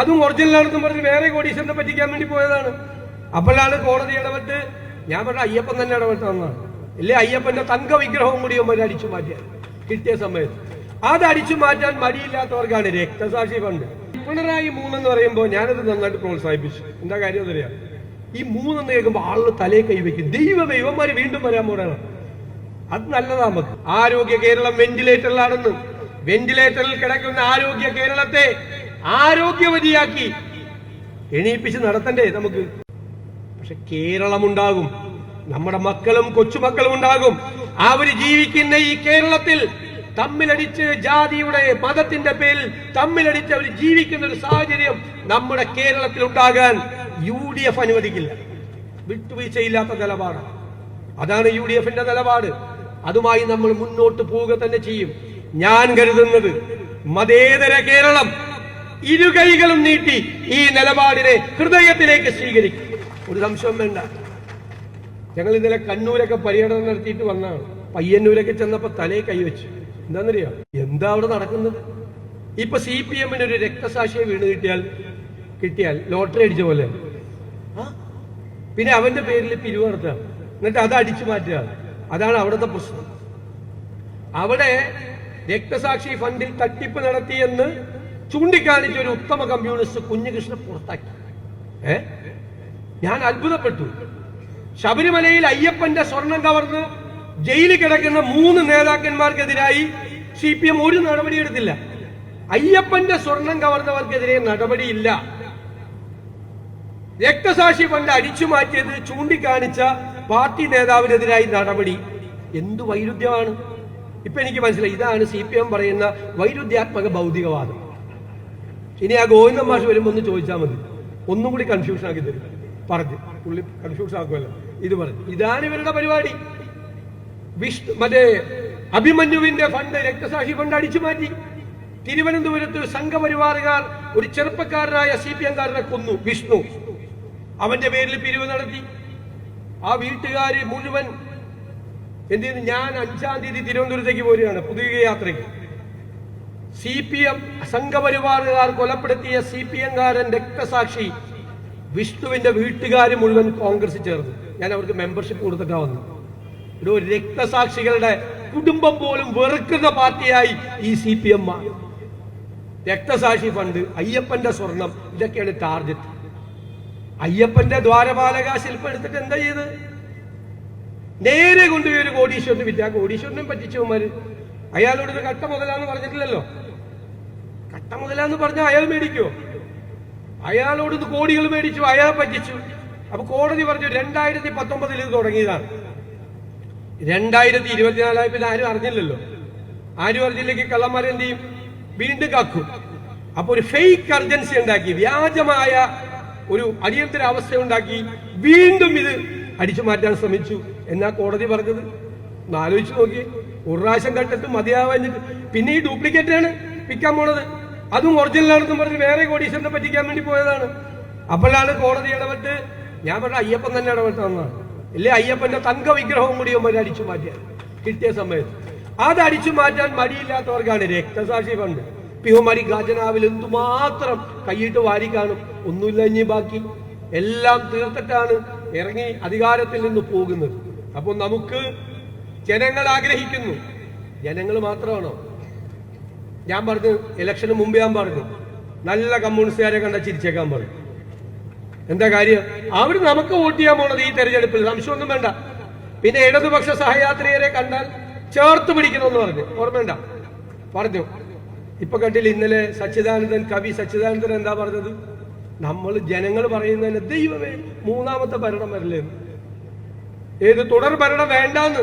അതും ഒറിജിനലാണെന്നും പറഞ്ഞ് വേറെ കോടീശ്വരനെ പറ്റിക്കാൻ വേണ്ടി പോയതാണ്. അപ്പോഴാണ് കോടതി ഇടപെട്ട് ഞാൻ പറഞ്ഞ അയ്യപ്പൻ തന്നെ ഇടപെട്ട് വന്നതാണ് ഇല്ലേ അയ്യപ്പന്റെ തങ്ക വിഗ്രഹവും കൂടി അവർ അടിച്ചു മാറ്റിയ കിട്ടിയ സമയത്ത്. അത് അടിച്ചു മാറ്റാൻ മടിയില്ലാത്തവർക്കാണ് രക്തസാക്ഷി ഫണ്ട്. പിണറായി മൂന്നെന്ന് പറയുമ്പോൾ ഞാനത് നന്നായിട്ട് പ്രോത്സാഹിപ്പിച്ചു. എന്താ കാര്യം എന്നറിയാം ഈ മൂന്നെന്ന് കേൾക്കുമ്പോൾ ആളുകൾ തലേ കൈവയ്ക്കും ദൈവമേ ഇവന്മാര് വീണ്ടും വരാൻ പോരാണ് അത് നല്ലതാ നമുക്ക്. ആരോഗ്യ കേരളം വെന്റിലേറ്ററിലാണെന്ന് വെന്റിലേറ്ററിൽ കിടക്കുന്ന ആരോഗ്യ കേരളത്തെ ആരോഗ്യവതിയാക്കി. എണീപ്പിച്ച് നടത്തണ്ടേ നമുക്ക്? പക്ഷെ കേരളമുണ്ടാകും. നമ്മുടെ മക്കളും കൊച്ചുമക്കളും ഉണ്ടാകും. അവർ ജീവിക്കുന്ന ഈ കേരളത്തിൽ തമ്മിലടിച്ച് ജാതിയുടെ മതത്തിന്റെ പേരിൽ തമ്മിലടിച്ച് അവർ ജീവിക്കുന്ന ഒരു സാഹചര്യം നമ്മുടെ കേരളത്തിൽ ഉണ്ടാകാൻ യു ഡി എഫ് അനുവദിക്കില്ല. വിട്ടുവീഴ്ചയില്ലാത്ത നിലപാട് അതാണ് യു ഡി എഫിന്റെ നിലപാട്. അതുമായി നമ്മൾ മുന്നോട്ട് പോവുക തന്നെ ചെയ്യും. ഞാൻ കരുതുന്നത് മതേതര കേരളം ഇരുകൈകളും നീട്ടി ഈ നിലപാടിനെ ഹൃദയത്തിലേക്ക് സ്വീകരിക്കും. ഒരു സംശയം വേണ്ട. ഞങ്ങൾ ഇന്നലെ കണ്ണൂരൊക്കെ പര്യടനം നടത്തിയിട്ട് വന്നാണ് പയ്യന്നൂരൊക്കെ ചെന്നപ്പോ തലേ കൈവച്ചു എന്താണെന്നറിയോ എന്താ അവിടെ നടക്കുന്നത്? ഇപ്പൊ സി പി എമ്മിന് ഒരു രക്തസാക്ഷിയെ വീണ് കിട്ടിയാൽ കിട്ടിയാൽ ലോട്ടറി അടിച്ച പോലെ. പിന്നെ അവന്റെ പേരിൽ പിരിവ് നടത്തുക എന്നിട്ട് അത് അടിച്ചു മാറ്റുക അതാണ് അവിടുത്തെ പ്രശ്നം. അവിടെ രക്തസാക്ഷി ഫണ്ടിൽ തട്ടിപ്പ് നടത്തിയെന്ന് ചൂണ്ടിക്കാണിച്ച ഒരു ഉത്തമ കമ്മ്യൂണിസ്റ്റ് കുഞ്ഞുകൃഷ്ണൻ പുറത്താക്കി. ഏ? ഞാൻ അത്ഭുതപ്പെട്ടു. ശബരിമലയിൽ അയ്യപ്പന്റെ സ്വർണം കവർന്ന് ജയിലിൽ കിടക്കുന്ന മൂന്ന് നേതാക്കന്മാർക്കെതിരായി സി പി എം ഒരു നടപടിയെടുത്തില്ല അയ്യപ്പന്റെ സ്വർണം കവർന്നവർക്കെതിരെ നടപടിയില്ല. രക്തസാക്ഷി ഫണ്ട് അടിച്ചു മാറ്റിയത് ചൂണ്ടിക്കാണിച്ച പാർട്ടി നേതാവിനെതിരായി നടപടി. എന്തു വൈരുദ്ധ്യമാണ്? ഇപ്പൊ എനിക്ക് മനസ്സിലായി. ഇതാണ് സി പി എം പറയുന്ന വൈരുദ്ധ്യാത്മക ഭൗതികവാദം. ഇനി ആ ഗോവിന്ദൻ മാഷ് വരുമ്പോ ഒന്ന് ചോദിച്ചാൽ മതി. ഒന്നും കൂടി കൺഫ്യൂഷൻ ആക്കി തരും. പറഞ്ഞു. പുള്ളി കൺഫ്യൂഷൻ ആക്കുമല്ലോ. ഇത് പറഞ്ഞു. ഇതാണ് ഇവരുടെ പരിപാടി. വിഷ്ണു മറ്റേ അഭിമന്യുവിന്റെ ഫണ്ട് രക്തസാക്ഷി ഫണ്ട് അടിച്ചു മാറ്റി. തിരുവനന്തപുരത്ത് സംഘപരിവാറുകാർ ഒരു ചെറുപ്പക്കാരനായ സി പി എംകാരനെ കൊന്നു. വിഷ്ണു. അവന്റെ പേരിൽ പിരിവ് നടത്തി. ആ വീട്ടുകാര് മുഴുവൻ എന്ത് ഞാൻ അഞ്ചാം തീയതി തിരുവനന്തപുരത്തേക്ക് പോരുകയാണ്. പുതിയ യാത്രയ്ക്ക്. സി പി എം സംഘപരിവാറുകാർ കൊലപ്പെടുത്തിയ സി പി എംകാരൻ രക്തസാക്ഷി വിഷ്ണുവിന്റെ വീട്ടുകാർ മുഴുവൻ കോൺഗ്രസ് ചേർന്നു. ഞാൻ അവർക്ക് മെമ്പർഷിപ്പ് കൊടുത്തിട്ടാ വന്നു ഒരു രക്തസാക്ഷികളുടെ കുടുംബം പോലും വെറുക്കുന്ന പാർട്ടിയായി ഈ സി പി എം രക്തസാക്ഷി ഫണ്ട് അയ്യപ്പന്റെ സ്വർണം ഇതൊക്കെയാണ് ടാർഗറ്റ് അയ്യപ്പന്റെ ദ്വാരപാലക ശില്പം എടുത്തിട്ട് എന്താ ചെയ്ത്? നേരെ കൊണ്ടുപോയി ഒരു കോടീശ്വരന് വിറ്റ്. കോടീശ്വരനും പറ്റിച്ചവന്മാര് അയാളോട് ഒരു കട്ട മുതലാന്ന് പറഞ്ഞിട്ടില്ലല്ലോ? മുതലാന്ന് പറഞ്ഞാൽ അയാൾ മേടിക്കോ? അയാളോട് കോടികൾ മേടിച്ചു അയാൾ പറ്റിച്ചു. അപ്പൊ കോടതി പറഞ്ഞു രണ്ടായിരത്തി പത്തൊമ്പതിൽ ഇത് തുടങ്ങിയതാണ്. രണ്ടായിരത്തി ഇരുപത്തിനാലായി പിന്നെ ആരും അറിഞ്ഞില്ലല്ലോ. ആരും അറിഞ്ഞില്ലെങ്കിൽ കള്ളന്മാരെ എന്ത് ചെയ്യും? വീണ്ടും കക്കും. അപ്പൊ ഒരു ഫേക്ക് അർജൻസി ഉണ്ടാക്കി വ്യാജമായ ഒരു അടിയന്തര അവസ്ഥ ഉണ്ടാക്കി വീണ്ടും ഇത് അടിച്ചു മാറ്റാൻ ശ്രമിച്ചു. എന്നാ കോടതി പറഞ്ഞത്? ഒന്ന് ആലോചിച്ച് നോക്കി ഒരു പ്രാവശ്യം കണ്ടിട്ട് മതിയാവാഞ്ഞിട്ട്. പിന്നെ ഈ ഡ്യൂപ്ലിക്കേറ്റ് ആണ് വിൽക്കാൻ പോണത്. അതും ഒറിജിനലാണെന്നും പറഞ്ഞ് വേറെ കോടീശ്വരനെ പറ്റിക്കാൻ വേണ്ടി പോയതാണ്. അപ്പോഴാണ് കോടതി ഇടപെട്ട് ഞാൻ പറഞ്ഞ അയ്യപ്പൻ തന്നെ ഇടപെട്ട് വന്നതാണ്. ഇല്ലേ അയ്യപ്പന്റെ തങ്ക വിഗ്രഹവും കൂടി അവന്മാർ അടിച്ചു മാറ്റിയാൽ കിട്ടിയ സമയത്ത്. അത് അടിച്ചു മാറ്റാൻ മടിയില്ലാത്തവർക്കാണ് രക്തസാക്ഷി ഫണ്ട്. പിഹുമാരി ഗാജനാവിൽ എന്തുമാത്രം കൈയിട്ട് വാരി കാണും. ഒന്നുമില്ല ഇനി ബാക്കി. എല്ലാം തീർത്തിട്ടാണ് ഇറങ്ങി അധികാരത്തിൽ നിന്ന് പോകുന്നത്. അപ്പൊ നമുക്ക് ജനങ്ങൾ ആഗ്രഹിക്കുന്നു. ജനങ്ങൾ മാത്രമാണോ? ഞാൻ പറഞ്ഞു ഇലക്ഷന് മുമ്പ് ഞാൻ പറഞ്ഞു നല്ല കമ്മ്യൂണിസ്റ്റുകാരെ കണ്ട ചിരിച്ചേക്കാൻ പറഞ്ഞു. എന്താ കാര്യം? അവർ നമുക്ക് വോട്ട് ചെയ്യാൻ പോണത് ഈ തെരഞ്ഞെടുപ്പിൽ. സംശയമൊന്നും വേണ്ട. പിന്നെ ഇടതുപക്ഷ സഹയാത്രികരെ കണ്ടാൽ ചേർത്ത് പിടിക്കണമെന്ന് പറഞ്ഞു. ഓർമ്മയുണ്ട? പറഞ്ഞു. ഇപ്പൊ കണ്ടില്ല ഇന്നലെ സച്ചിദാനന്ദൻ കവി സച്ചിദാനന്ദൻ എന്താ പറഞ്ഞത്? നമ്മൾ ജനങ്ങൾ പറയുന്നതിന് ദൈവമേ മൂന്നാമത്തെ ഭരണം വരില്ലേ. ഏത് തുടർ ഭരണം വേണ്ടെന്ന്.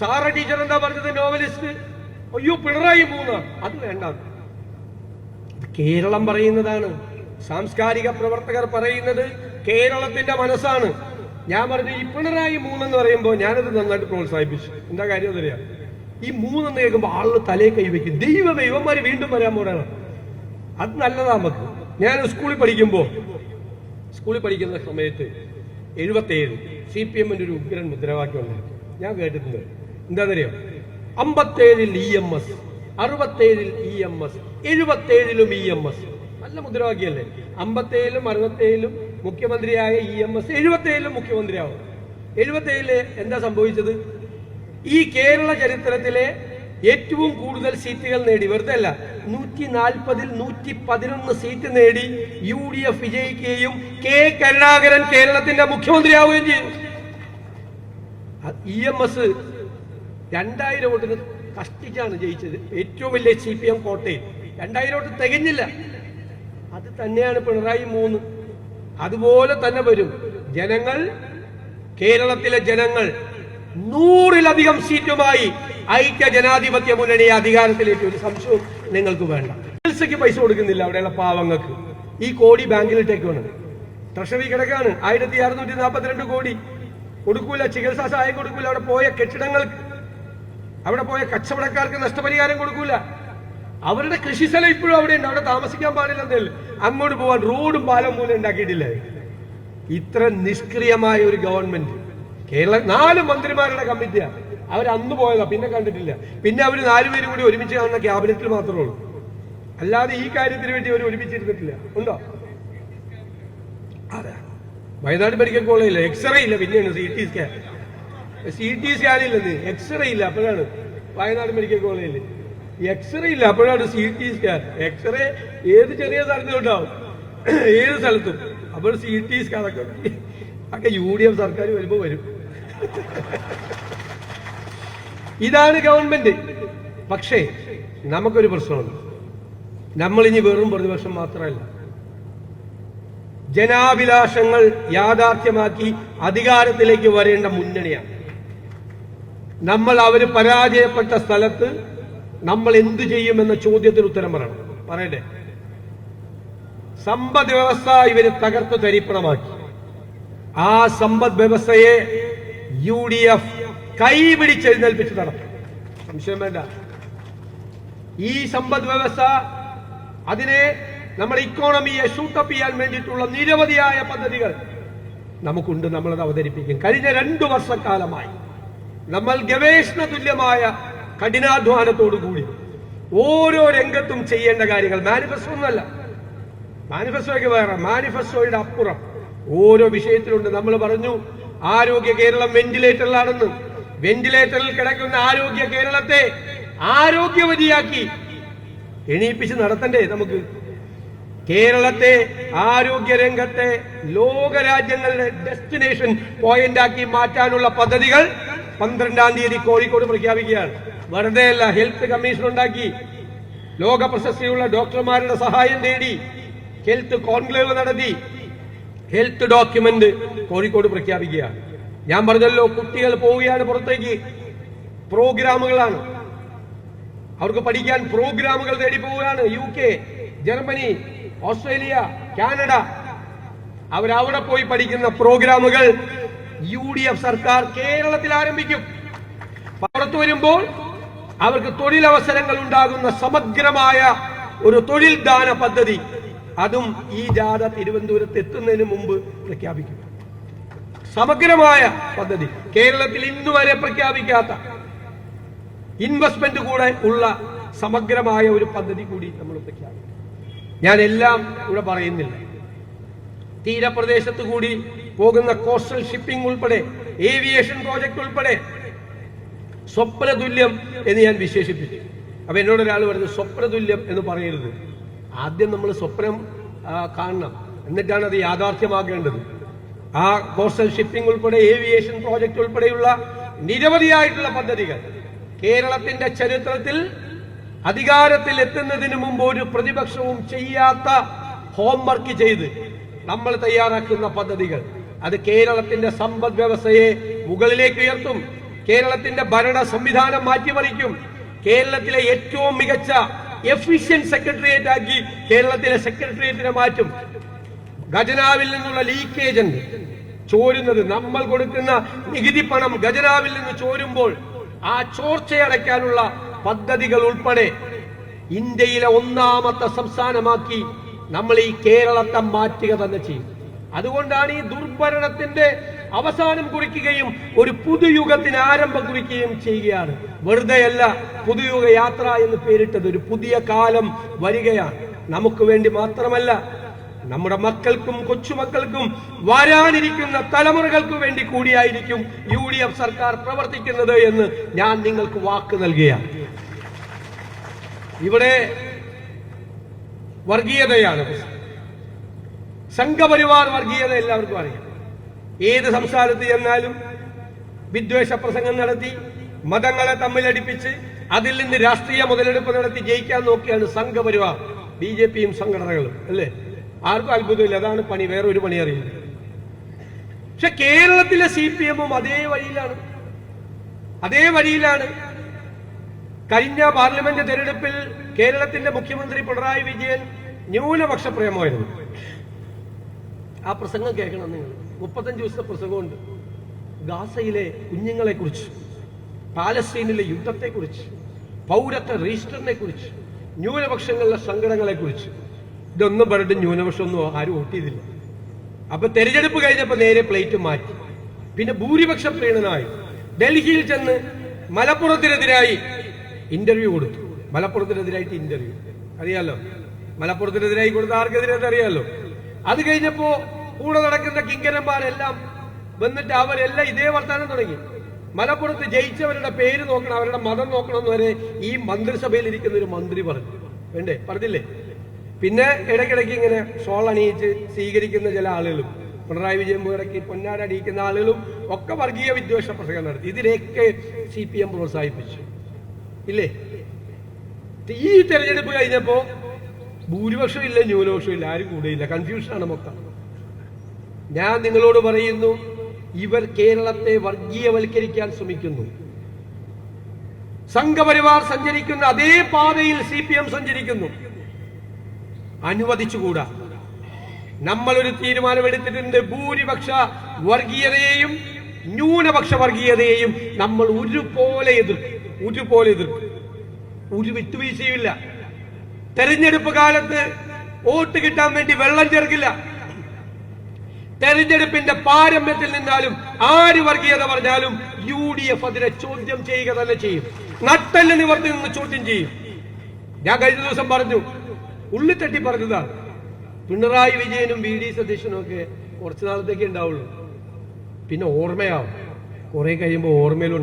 സാറ ടീച്ചർ എന്താ പറഞ്ഞത്? നോവലിസ്റ്റ്. അയ്യോ പിണറായി മൂന്ന്. അത് വേണ്ട. കേരളം പറയുന്നതാണ്. സാംസ്കാരിക പ്രവർത്തകർ പറയുന്നത് കേരളത്തിന്റെ മനസ്സാണ്. ഞാൻ പറഞ്ഞു ഈ പിണറായി മൂന്നെന്ന് പറയുമ്പോൾ ഞാനത് നന്നായിട്ട് പ്രോത്സാഹിപ്പിച്ചു. എന്താ കാര്യം എന്നറിയാം ഈ മൂന്നെന്ന് കേൾക്കുമ്പോൾ ആളുകൾ തലേ കൈവയ്ക്കും ദൈവമേ ഇവന്മാര് വീണ്ടും വരാൻ പോകണം അത് നല്ലതാ നമുക്ക്. ഞാൻ സ്കൂളിൽ പഠിക്കുമ്പോൾ സ്കൂളിൽ പഠിക്കുന്ന സമയത്ത് എഴുപത്തേഴ് സി പി എമ്മിന്റെ ഒരു ഉഗ്രൻ മുദ്രാവാക്യം ഉണ്ടായിരുന്നു. ഞാൻ കേട്ടിട്ടുണ്ട്. എന്താണെന്നറിയോ? അമ്പത്തേഴിൽ ഇ എം എസ് അറുപത്തേഴിൽ ഇ എം എസ് എഴുപത്തേഴിലും ഇ എം എസ് നല്ല മുദ്രാവാക്യല്ലേ? അമ്പത്തേഴിലും അറുപത്തേഴിലും മുഖ്യമന്ത്രിയായ ഇ എം എസ് എഴുപത്തേഴിലും മുഖ്യമന്ത്രിയാവും. എഴുപത്തേഴിൽ എന്താ സംഭവിച്ചത്? ഈ കേരള ചരിത്രത്തിലെ ഏറ്റവും കൂടുതൽ സീറ്റുകൾ നേടി വെറുതെ അല്ല നൂറ്റി നാൽപ്പതിൽ നൂറ്റി പതിനൊന്ന് സീറ്റ് നേടി യു ഡി എഫ് വിജയിക്കുകയും കെ കരുണാകരൻ കേരളത്തിന്റെ മുഖ്യമന്ത്രിയാവുകയും ചെയ്തു. ഇ എം എസ് രണ്ടായിരം വോട്ടിന് കഷ്ടിച്ചാണ് ജയിച്ചത്. ഏറ്റവും വലിയ സി പി എം കോട്ടയിൽ രണ്ടായിരം വോട്ട് തികഞ്ഞില്ല. അത് തന്നെയാണ് പിണറായി മൂന്ന്. അതുപോലെ തന്നെ വരും ജനങ്ങൾ കേരളത്തിലെ ജനങ്ങൾ. നൂറിലധികം സീറ്റുമായി ഐക്യ ജനാധിപത്യ മുന്നണി അധികാരത്തിലേക്ക് ഒരു സംശയവും നിങ്ങൾക്ക് വേണ്ട. ചികിത്സയ്ക്ക് പൈസ കൊടുക്കുന്നില്ല അവിടെയുള്ള പാവങ്ങൾക്ക്. ഈ കോടി ബാങ്കിലിട്ടേക്ക് വേണം ട്രഷറി കിടക്കാണ്. ആയിരത്തി അറുന്നൂറ്റി നാൽപ്പത്തിരണ്ട് കോടി. കൊടുക്കൂല ചികിത്സാ സഹായം കൊടുക്കൂല. അവിടെ പോയ കെട്ടിടങ്ങൾക്ക് അവിടെ പോയ കച്ചവടക്കാർക്ക് നഷ്ടപരിഹാരം കൊടുക്കൂല. അവരുടെ കൃഷി സ്ഥലം ഇപ്പോഴും അവിടെ ഉണ്ട്. അവിടെ താമസിക്കാൻ പാടില്ലെന്നേ അങ്ങോട്ട് പോവാൻ റോഡും പാലം പോലും ഉണ്ടാക്കിയിട്ടില്ല. ഇത്ര നിഷ്ക്രിയമായ ഒരു ഗവൺമെന്റ് കേരള നാല് മന്ത്രിമാരുടെ കമ്മിറ്റിയാ അവർ അന്ന് പോയതാ. പിന്നെ കണ്ടിട്ടില്ല. പിന്നെ അവർ നാലുപേരും കൂടി ഒരുമിച്ച് കാണുന്ന ക്യാബിനറ്റിൽ മാത്രമേ ഉള്ളൂ. അല്ലാതെ ഈ കാര്യത്തിന് വേണ്ടി അവർ ഒരുമിച്ചിരുന്നിട്ടില്ല. ഉണ്ടോ? അതെ. വയനാട് മെഡിക്കൽ കോളേജില്ല എക്സ്റേ ഇല്ല. പിന്നെയാണ് C T scan C T scan ഇല്ലെന്ന് എക്സ്റേ ഇല്ല അപ്പോഴാണ്. വയനാട് മെഡിക്കൽ കോളേജിൽ എക്സ്റേ ഇല്ല അപ്പോഴാണ് സി ടി സ്കാൻ എക്സ്റേ ഏത് ചെറിയ സ്ഥലത്തും ഉണ്ടാവും. ഏത് സ്ഥലത്തും. അപ്പോൾ സി ടി സ്കാൻ ഒക്കെ ഒക്കെ യു ഡി എഫ് സർക്കാർ വരുമ്പോൾ വരും. ഇതാണ് ഗവൺമെന്റ്. പക്ഷേ നമുക്കൊരു പ്രശ്നമുണ്ട്. നമ്മളിനി വെറും പ്രതിപക്ഷം മാത്രമല്ല. ജനാഭിലാഷങ്ങൾ യാഥാർത്ഥ്യമാക്കി അധികാരത്തിലേക്ക് വരേണ്ട മുന്നണിയാണ്. നമ്മൾ അവർ പരാജയപ്പെട്ട സ്ഥലത്ത് നമ്മൾ എന്തു ചെയ്യുമെന്ന ചോദ്യത്തിന് ഉത്തരം പറയണം. പറയട്ടെ. സമ്പദ് വ്യവസ്ഥ ഇവർ തകർത്ത് തരിപ്പണമാക്കി. ആ സമ്പദ് വ്യവസ്ഥയെ യു ഡി എഫ് കൈപിടിച്ചെഴുന്നേൽപ്പിച്ച് നടത്തും. സംശയം വേണ്ട. ഈ സമ്പദ് വ്യവസ്ഥ അതിനെ നമ്മൾ ഇക്കോണമിയെ ഷൂട്ടപ്പ് ചെയ്യാൻ വേണ്ടിയിട്ടുള്ള നിരവധിയായ പദ്ധതികൾ നമുക്കുണ്ട് നമ്മളത് അവതരിപ്പിക്കും. കഴിഞ്ഞ രണ്ടു വർഷക്കാലമായി നമ്മൾ ഗവേഷണ തുല്യമായ കഠിനാധ്വാനത്തോടു കൂടി ഓരോ രംഗത്തും ചെയ്യേണ്ട കാര്യങ്ങൾ. മാനിഫെസ്റ്റോ ഒന്നല്ല മാനിഫെസ്റ്റോയ്ക്ക് വേറെ. മാനിഫെസ്റ്റോയുടെ അപ്പുറം ഓരോ വിഷയത്തിലുണ്ട്. നമ്മൾ പറഞ്ഞു ആരോഗ്യ കേരളം വെന്റിലേറ്ററിലാണെന്ന്. വെന്റിലേറ്ററിൽ കിടക്കുന്ന ആരോഗ്യ കേരളത്തെ ആരോഗ്യവതിയാക്കി എണീപ്പിച്ച് നടത്തണ്ടേ നമുക്ക്? കേരളത്തെ ആരോഗ്യ രംഗത്തെ ലോകരാജ്യങ്ങളുടെ ഡെസ്റ്റിനേഷൻ പോയിന്റാക്കി മാറ്റാനുള്ള പദ്ധതികൾ പന്ത്രണ്ടാം തീയതി കോഴിക്കോട് പ്രഖ്യാപിക്കുകയാണ്. വെറുതെയല്ല ഹെൽത്ത് കമ്മീഷൻ ഉണ്ടാക്കി. ലോക പ്രശസ്തിയുള്ള ഡോക്ടർമാരുടെ സഹായം തേടി ഹെൽത്ത് കോൺക്ലേവ് നടത്തി. ഹെൽത്ത് ഡോക്യുമെന്റ് കോഴിക്കോട് പ്രഖ്യാപിക്കുകയാണ്. ഞാൻ പറഞ്ഞല്ലോ കുട്ടികൾ പോവുകയാണ് പുറത്തേക്ക്. പ്രോഗ്രാമുകളാണ്. അവർക്ക് പഠിക്കാൻ പ്രോഗ്രാമുകൾ തേടി പോവുകയാണ്. U K Germany Australia Canada. അവരവിടെ പോയി പഠിക്കുന്ന പ്രോഗ്രാമുകൾ യു ഡി എഫ് സർക്കാർ കേരളത്തിൽ ആരംഭിക്കും. പുറത്തു വരുമ്പോൾ അവർക്ക് തൊഴിലവസരങ്ങൾ ഉണ്ടാകുന്ന സമഗ്രമായ ഒരു തൊഴിൽ ദാന പദ്ധതി. അതും ഈ ജാഥ തിരുവനന്തപുരത്ത് എത്തുന്നതിന് മുമ്പ് പ്രഖ്യാപിക്കും. സമഗ്രമായ പദ്ധതി. കേരളത്തിൽ ഇന്നുവരെ പ്രഖ്യാപിക്കാത്ത ഇൻവെസ്റ്റ്മെന്റ് കൂടെ ഉള്ള സമഗ്രമായ ഒരു പദ്ധതി കൂടി നമ്മൾ പ്രഖ്യാപിക്കും. ഞാൻ എല്ലാം ഇവിടെ പറയുന്നില്ല. തീരപ്രദേശത്ത് കൂടി പോകുന്ന കോസ്റ്റൽ ഷിപ്പിംഗ് ഉൾപ്പെടെ ഏവിയേഷൻ പ്രോജക്ട് ഉൾപ്പെടെ സ്വപ്ന തുല്യം എന്ന് ഞാൻ വിശേഷിപ്പിച്ചു. അപ്പൊ എന്നോട് ഒരാൾ പറഞ്ഞു സ്വപ്നതുല്യം എന്ന് പറയരുത്. ആദ്യം നമ്മൾ സ്വപ്നം കാണണം. എന്നിട്ടാണ് അത് യാഥാർത്ഥ്യമാക്കേണ്ടത് ആ കോസ്റ്റൽ ഷിപ്പിംഗ് ഉൾപ്പെടെ ഏവിയേഷൻ പ്രോജക്ട് ഉൾപ്പെടെയുള്ള നിരവധിയായിട്ടുള്ള പദ്ധതികൾ കേരളത്തിന്റെ ചരിത്രത്തിൽ അധികാരത്തിൽ എത്തുന്നതിന് മുമ്പ് ഒരു പ്രതിപക്ഷവും ചെയ്യാത്ത ഹോംവർക്ക് ചെയ്ത് നമ്മൾ തയ്യാറാക്കുന്ന പദ്ധതികൾ. അത് കേരളത്തിന്റെ സമ്പദ് വ്യവസ്ഥയെ മുകളിലേക്ക് ഉയർത്തും. കേരളത്തിന്റെ ഭരണ സംവിധാനം മാറ്റിമറിക്കും. കേരളത്തിലെ ഏറ്റവും മികച്ച എഫിഷ്യൻ സെക്രട്ടേറിയറ്റ് ആക്കി കേരളത്തിലെ സെക്രട്ടേറിയറ്റിനെ മാറ്റും. ഖജനാവിൽ നിന്നുള്ള ലീക്കേജ് ഉണ്ട്. ചോരുന്നത് നമ്മൾ കൊടുക്കുന്ന നികുതി പണം ഖജനാവിൽ നിന്ന് ചോരുമ്പോൾ ആ ചോർച്ചയടയ്ക്കാനുള്ള പദ്ധതികൾ ഉൾപ്പെടെ ഇന്ത്യയിലെ ഒന്നാമത്തെ സംസ്ഥാനമാക്കി നമ്മൾ ഈ കേരളത്തെ മാറ്റുക തന്നെ ചെയ്യും. അതുകൊണ്ടാണ് ഈ ദുർഭരണത്തിന്റെ അവസാനം കുറിക്കുകയും ഒരു പുതുയുഗത്തിന് ആരംഭം കുറിക്കുകയും ചെയ്യുകയാണ്. വെറുതെയല്ല പുതുയുഗ യാത്ര എന്ന് പേരിട്ടത് ഒരു പുതിയ കാലം വരികയാണ്. നമുക്ക് വേണ്ടി മാത്രമല്ല നമ്മുടെ മക്കൾക്കും കൊച്ചുമക്കൾക്കും വരാനിരിക്കുന്ന തലമുറകൾക്കും വേണ്ടി കൂടിയായിരിക്കും യു ഡി എഫ് സർക്കാർ പ്രവർത്തിക്കുന്നത് എന്ന് ഞാൻ നിങ്ങൾക്ക് വാക്ക് നൽകുകയാണ്. ഇവിടെ വർഗീയതയാണ് പ്രശ്നം. സംഘപരിവാർ വർഗീയത എല്ലാവർക്കും അറിയാം. ഏത് സംസ്ഥാനത്ത് ചെന്നാലും വിദ്വേഷ പ്രസംഗം നടത്തി മതങ്ങളെ തമ്മിലടിപ്പിച്ച് അതിൽ നിന്ന് രാഷ്ട്രീയ മുതലെടുപ്പ് നടത്തി ജയിക്കാൻ നോക്കിയാണ് സംഘപരിവാർ ബി ജെ പിയും സംഘടനകളും അല്ലേ? ആർക്കും അത്ഭുതമില്ല അതാണ് പണി വേറെ ഒരു പണി അറിയില്ല. പക്ഷെ കേരളത്തിലെ സി പി എമ്മും അതേ വഴിയിലാണ്. അതേ വഴിയിലാണ്. കഴിഞ്ഞ പാർലമെന്റ് തെരഞ്ഞെടുപ്പിൽ കേരളത്തിന്റെ മുഖ്യമന്ത്രി പിണറായി വിജയൻ ന്യൂനപക്ഷ പ്രേമമായിരുന്നു ആ പ്രസംഗം കേൾക്കണം നിങ്ങൾ. മുപ്പത്തഞ്ച് ദിവസത്തെ പ്രസംഗമുണ്ട്. ഗാസയിലെ കുഞ്ഞുങ്ങളെ കുറിച്ച് പാലസ്തീനിലെ യുദ്ധത്തെക്കുറിച്ച് പൗരത്വ രജിസ്റ്ററിനെ കുറിച്ച് ന്യൂനപക്ഷങ്ങളുടെ കുറിച്ച് ഇതൊന്നും പറഞ്ഞിട്ട് ന്യൂനപക്ഷമൊന്നും ആരും വോട്ട് ചെയ്തില്ല. അപ്പൊ തെരഞ്ഞെടുപ്പ് കഴിഞ്ഞപ്പോ നേരെ പ്ലേറ്റ് മാറ്റി. പിന്നെ ഭൂരിപക്ഷ പ്രീണനായി. ഡൽഹിയിൽ ചെന്ന് മലപ്പുറത്തിനെതിരായി ഇന്റർവ്യൂ കൊടുത്തു. മലപ്പുറത്തിനെതിരായിട്ട് ഇന്റർവ്യൂ. അറിയാലോ? മലപ്പുറത്തിനെതിരായി കൊടുത്ത ആർക്കെതിരെ? അറിയാലോ? അത് കഴിഞ്ഞപ്പോ കൂടെ നടക്കുന്ന കിങ്കരന്മാരെല്ലാം വന്നിട്ട് അവരെല്ലാം ഇതേ വർത്താനം തുടങ്ങി. മലപ്പുറത്ത് ജയിച്ചവരുടെ പേര് നോക്കണം അവരുടെ മതം നോക്കണം എന്ന് വരെ ഈ മന്ത്രിസഭയിൽ ഇരിക്കുന്ന ഒരു മന്ത്രി പറഞ്ഞു. വേണ്ടേ? പറഞ്ഞില്ലേ? പിന്നെ ഇടയ്ക്കിടയ്ക്ക് ഇങ്ങനെ ഷോൾ അണിയിച്ച് സ്വീകരിക്കുന്ന ചില ആളുകളും പിണറായി വിജയൻ ഇടയ്ക്ക് പൊന്നാട അടിയിക്കുന്ന ആളുകളും ഒക്കെ വർഗീയ വിദ്വേഷ പ്രസംഗം നടത്തി. ഇതിനെയൊക്കെ സി പി എം പ്രോത്സാഹിപ്പിച്ചു. ഇല്ലേ? ഈ തെരഞ്ഞെടുപ്പ് കഴിഞ്ഞപ്പോ ഭൂരിപക്ഷം ഇല്ല ന്യൂനപക്ഷം ഇല്ല ആരും കൂടെയില്ല. കൺഫ്യൂഷനാണ് മൊത്തം. ഞാൻ നിങ്ങളോട് പറയുന്നു ഇവർ കേരളത്തെ വർഗീയവൽക്കരിക്കാൻ ശ്രമിക്കുന്നു. സംഘപരിവാർ സഞ്ചരിക്കുന്ന അതേ പാതയിൽ സി പി എം സഞ്ചരിക്കുന്നു. അനുവദിച്ചുകൂടാ. നമ്മളൊരു തീരുമാനമെടുത്തിട്ടുണ്ട് ഭൂരിപക്ഷ വർഗീയതയെയും ന്യൂനപക്ഷ വർഗീയതയെയും നമ്മൾ ഒരുപോലെ എതിർക്കും ഒരുപോലെ എതിർക്കും ഒരു വിട്ടുവീഴ്ചയുമില്ല. തെരഞ്ഞെടുപ്പ് കാലത്ത് വോട്ട് കിട്ടാൻ വേണ്ടി വെള്ളം ചേർക്കില്ല. തെരഞ്ഞെടുപ്പിന്റെ പാരമ്യത്തിൽ നിന്നാലും ആര് വർഗീയത പറഞ്ഞാലും യു ഡി എഫ് അതിനെ ചോദ്യം ചെയ്യുക തന്നെ ചെയ്യും. നട്ടൽ നിവർത്തി നിന്ന് ചോദ്യം ചെയ്യും. ഞാൻ കഴിഞ്ഞ ദിവസം പറഞ്ഞു. ഉള്ളി തട്ടി പറഞ്ഞതാണ്. പിണറായി വിജയനും വി ഡി സതീശനും ഒക്കെ കുറച്ചു നാളത്തേക്ക് ഉണ്ടാവുള്ളൂ. പിന്നെ ഓർമ്മയാവും. കുറെ കഴിയുമ്പോൾ ഓർമ്മയിലും